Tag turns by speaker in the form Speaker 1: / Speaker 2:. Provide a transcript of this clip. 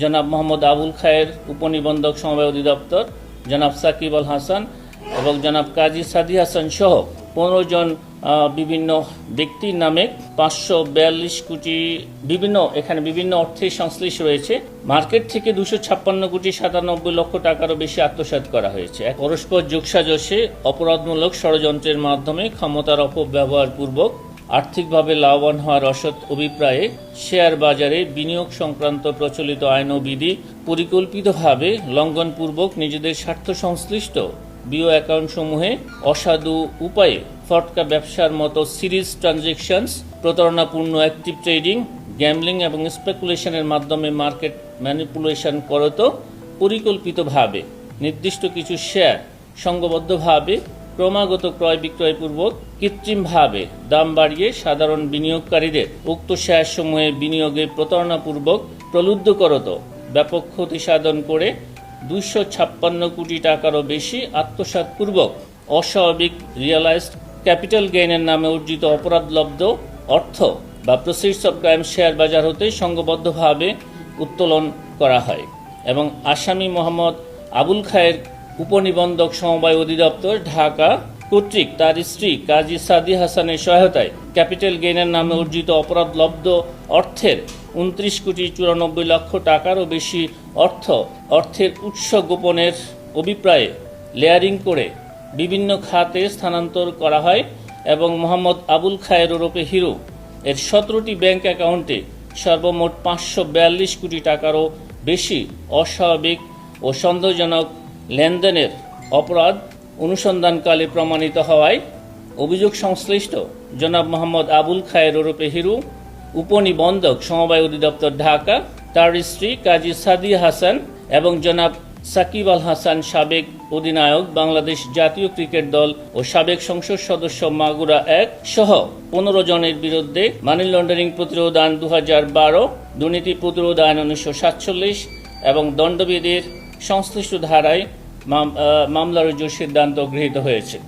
Speaker 1: জনাব মোহাম্মদ আবুল খায়ের উপনিবন্ধক সমবায় অধিদপ্তর, জনাব সাকিব আল হাসান এবং জনাব কাজী সাদি হাসান সহ পনেরো জন বিভিন্ন ব্যক্তির নামে পাঁচশো বিয়াল্লিশ কোটি বিভিন্ন, এখানে বিভিন্ন অর্থে সংশ্লিষ্ট রয়েছে। মার্কেট থেকে দুশো ছাপ্পান্ন কোটি সাতানব্বই লক্ষ টাকারও বেশি আত্মসাৎ করা হয়েছে। এক পরস্পর যোগসাজশে অপরাধমূলক ষড়যন্ত্রের মাধ্যমে ক্ষমতার অপব্যবহার পূর্বক আর্থিকভাবে লাভবান হওয়ার অসৎ অভিপ্রায়ে শেয়ার বাজারে বিনিয়োগ সংক্রান্ত প্রচলিত আইন ও বিধি পরিকল্পিতভাবে লঙ্ঘনপূর্বক নিজেদের স্বার্থ সংশ্লিষ্ট বিও অ্যাকাউন্টসমূহে অসাধু উপায়ে ফটকা ব্যবসার মতো সিরিজ ট্রানজেকশনস, প্রতারণাপূর্ণ অ্যাক্টিভ ট্রেডিং, গ্যামলিং এবং স্পেকুলেশনের মাধ্যমে মার্কেট ম্যানিপুলেশন করত পরিকল্পিতভাবে। নির্দিষ্ট কিছু শেয়ার সংঘবদ্ধভাবে ক্রমাগত ক্রয় বিক্রয়পূর্বক কৃত্রিমভাবে দাম বাড়িয়ে সাধারণ বিনিয়োগকারীদের উক্ত শেয়ার শেয়ারসমূহে বিনিয়োগে প্রতারণাপূর্বক প্রলুব্ধ করত ব্যাপক ক্ষতি সাধন করে দুইশো ছাপ্পান্ন কোটি টাকারও বেশি আত্মসাৎপূর্বক অস্বাভাবিক রিয়েলাইজড ক্যাপিটাল গেইনের নামে অর্জিত অপরাধলব্ধ অর্থ বা প্রসিডস অব ক্রাইম শেয়ার বাজার হতে সংঘবদ্ধভাবে উত্তোলন করা হয় এবং আসামি মোহাম্মদ আবুল খায়ের উপনিবন্ধক সমবায় অধিদপ্তর ঢাকা কর্তৃক তার স্ত্রী কাজী সাদি হাসানের সহায়তায় ক্যাপিটাল গেইনের নামে অর্জিত অপরাধলব্ধ অর্থের উনত্রিশ কোটি চুরানব্বই লক্ষ টাকারও বেশি অর্থ অর্থের উৎস গোপনের অভিপ্রায়ে লেয়ারিং করে বিভিন্ন খাতে স্থানান্তর করা হয় এবং মোহাম্মদ আবুল খায়ের ওরফে হিরো এর সতেরোটি ব্যাংক অ্যাকাউন্টে সর্বমোট পাঁচশো বিয়াল্লিশ কোটি টাকারও বেশি অস্বাভাবিক ও সন্দেহজনক লেনদেনের অপরাধ অনুসন্ধানকালে প্রমাণিত হওয়ায় অভিযোগ সংশ্লিষ্ট জনাব মোহাম্মদ আবুল খায়ের ওরফে হিরু, উপনিবন্ধক সমবায় অধিদপ্তর ঢাকা, তার স্ত্রী কাজী সাদি হাসান এবং জনাব সাকিব আল হাসান সাবেক অধিনায়ক বাংলাদেশ জাতীয় ক্রিকেট দল ও সাবেক সংসদ সদস্য মাগুরা এক সহ পনেরো জনের বিরুদ্ধে মানি লন্ডারিং প্রতিরোধ আইন দু হাজার বারো, দুর্নীতি প্রতিরোধ আইন উনিশশো সাতচল্লিশ এবং দণ্ডবিধির সংশ্লিষ্ট ধারায় মাম- আহ, মামলা রুজুর সিদ্ধান্ত গৃহীত হয়েছে।